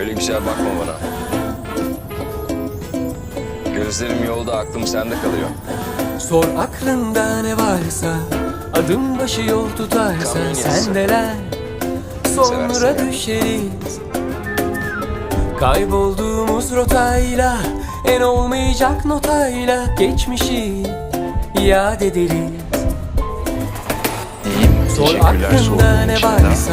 Öyle güzel bakma bana. Gözlerim yolda, aklım sende kalıyor. Sor aklında ne varsa Adım başı yol tutarsa Kamyon yazısı. sendeler Sonra düşeriz Kaybolduğumuz rotayla En olmayacak notayla Geçmişi yad ederiz Sor Teşekkürler aklında ne için. varsa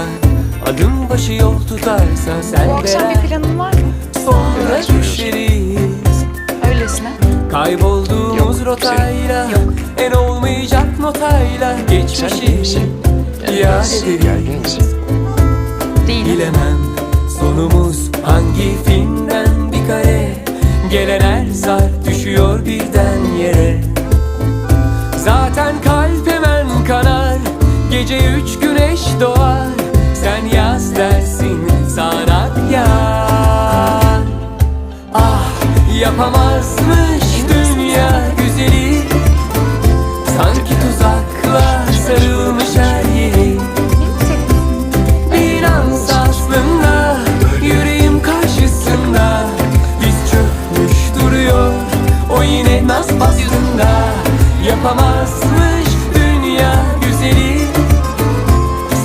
Adım başı yol tutarsa Bu akşam bir planın var mı? Sonra düşeriz. Öylesine. Kaybolduğumuz Yok, rotayla Yok. En olmayacak notayla Sen Geçmişi biraz ederiz? Değil. Bilemem sonumuz hangi filmden bir kare. Gelen her saat düşüyor birden yere. Zaten kalp hemen kanar Gece üç güneş doğar Yapamazmış dünya güzeli.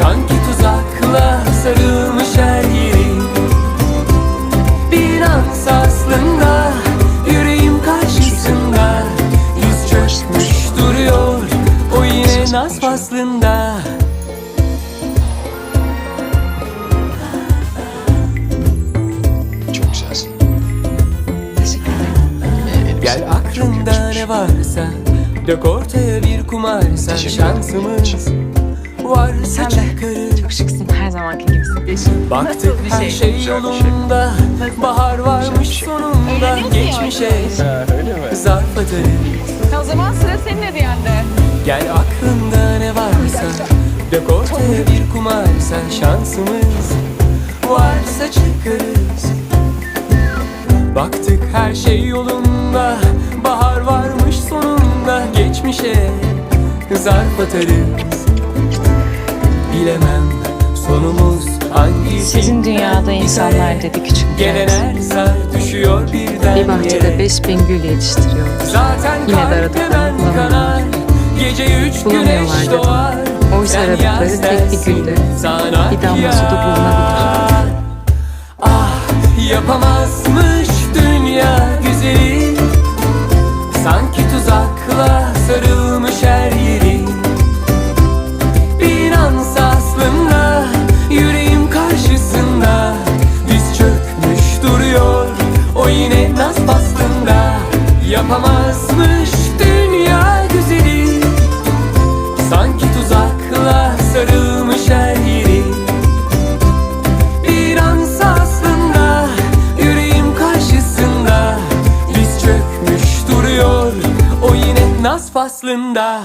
Sanki tuzakla sarılmış her yeri. Bir ans aslında Yüreğim karşısında. Diz çökmüş duruyor O yine naz faslında. Gel aklında ne varsa Dök ortaya bir Teşekkür ederim. Şansımız varsa Sen de çıkarız çok şıksın. Her zamanki gibisin. Baktık bir her şey? şey Güzel bir şey. yolunda. Bahar varmış şey. sonunda. Öyle değil mi Geçmişe. Ha, öyle mi? zarf atarız O zaman sıra senin hediyende. Gel aklında ne varsa. Dök ortaya bir kumarsa Şansımız varsa çıkarız Baktık her şey yolunda Geçmişe zarf atarız Bilemem sonumuz hangi Sizin dünyada insanlar dedi küçük Gelen her saat düşüyor birden Bir bahçede beş bin gül yetiştiriyor. Zaten Yine de aradıklarını bulamıyorlar. Gece üç güneş doğar. Oysa aradıkları tek bir güldü. Bir damla suda bulunabilir. Ah yapamazmış dünya güzeli. Sanki tuzakla sarılmış her karşısında